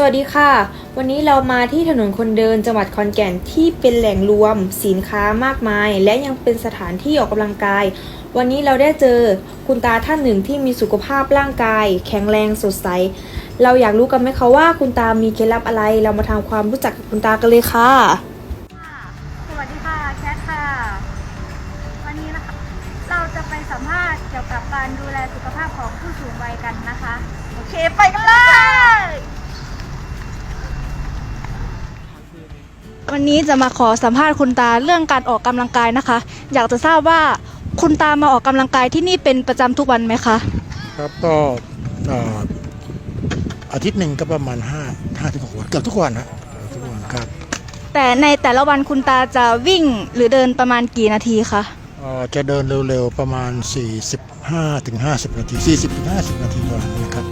สวัสดีค่ะ วันนี้เรามาที่ถนนคนเดินจังหวัดขอนแก่นที่เป็นแหล่งรวม สินค้ามากมาย และยังเป็นสถานที่ออกกำลังกาย วันนี้เราได้เจอคุณตาท่านหนึ่งที่มีสุขภาพร่างกาย แข็งแรงสดใส เราอยากรู้กันไหมคะว่าคุณตามีเคล็ดลับอะไร เรามาทำความรู้จักกับคุณตากันเลยค่ะ สวัสดีค่ะแคทค่ะ วันนี้นะคะ เราจะไปสัมภาษณ์เกี่ยวกับการดูแลสุขภาพของผู้สูงวัยกันนะคะ โอเคไปกันเลย วันนี้จะมาขอสัมภาษณ์คุณตาเรื่องการออกกำลังกายนะคะ อยากจะทราบว่าคุณตามาออกกำลังกายที่นี่เป็นประจำทุกวันไหมคะ ครับก็เอ่ออาทิตย์หนึ่งก็ประมาณ5 5ถึง6วันเกือบทุกวันนะเกือบทุกวันครับ แต่ในแต่ละวันคุณตาจะวิ่งหรือเดินประมาณกี่นาทีคะเอ่อจะเดินเร็วๆประมาณ 45ถึง50 นาที 40ถึง50 นาทีประมาณนี้นะครับ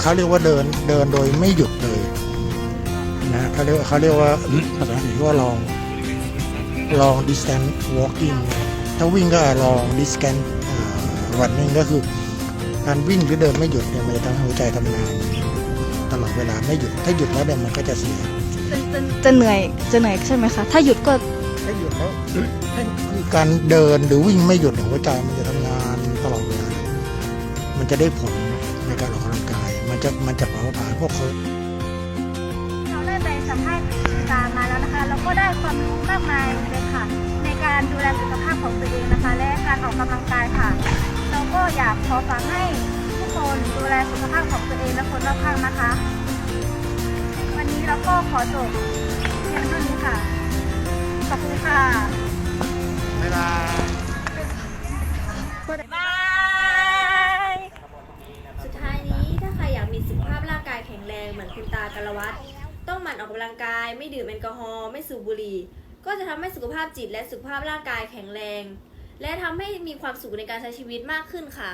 เขาเรียกว่าเดินเดินโดยไม่หยุดเลย นะเขาเรียกว่าเขาเรียกว่าภาษาอังกฤษว่า long long distance walking ถ้าวิ่งก็ long distance เอ่อ running ก็คือการวิ่งหรือเดินไม่หยุดเนี่ยมันจะทำให้หัวใจทำงานตลอดเวลาไม่หยุดถ้าหยุดแล้วเนี่ยมันก็จะเสียจะจะจะเหนื่อยจะเหนื่อยใช่ไหมคะถ้าหยุดก็ถ้าหยุดแล้วคือการเดินหรือวิ่งไม่หยุดหัวใจมันจะทำงานตลอดเวลามันจะได้ผลในการออกกำลังกาย มันจะมันจะเผาผลาญพวก ได้ความรู้มากมายเลยค่ะ ในการดูแลสุขภาพของตัวเองนะคะ และการออกกำลังกายค่ะเราก็อยากขอฝากให้ทุกคนดูแลสุขภาพของตัวเองและคนรอบข้างนะคะ วันนี้เราก็ขอจบเพียงเท่านี้ค่ะขอบคุณค่ะเวลาบายสุดท้ายนี้ถ้าใครอยากมีสุขภาพร่างกายแข็งแรงเหมือนคุณตากรวัตร ต้องหมั่นออกกำลังกาย ไม่ดื่มแอลกอฮอล์ไม่สูบบุหรี่ ก็จะทำให้สุขภาพจิตและสุขภาพร่างกายแข็งแรง และทำให้มีความสุขในการใช้ชีวิตมากขึ้นค่ะ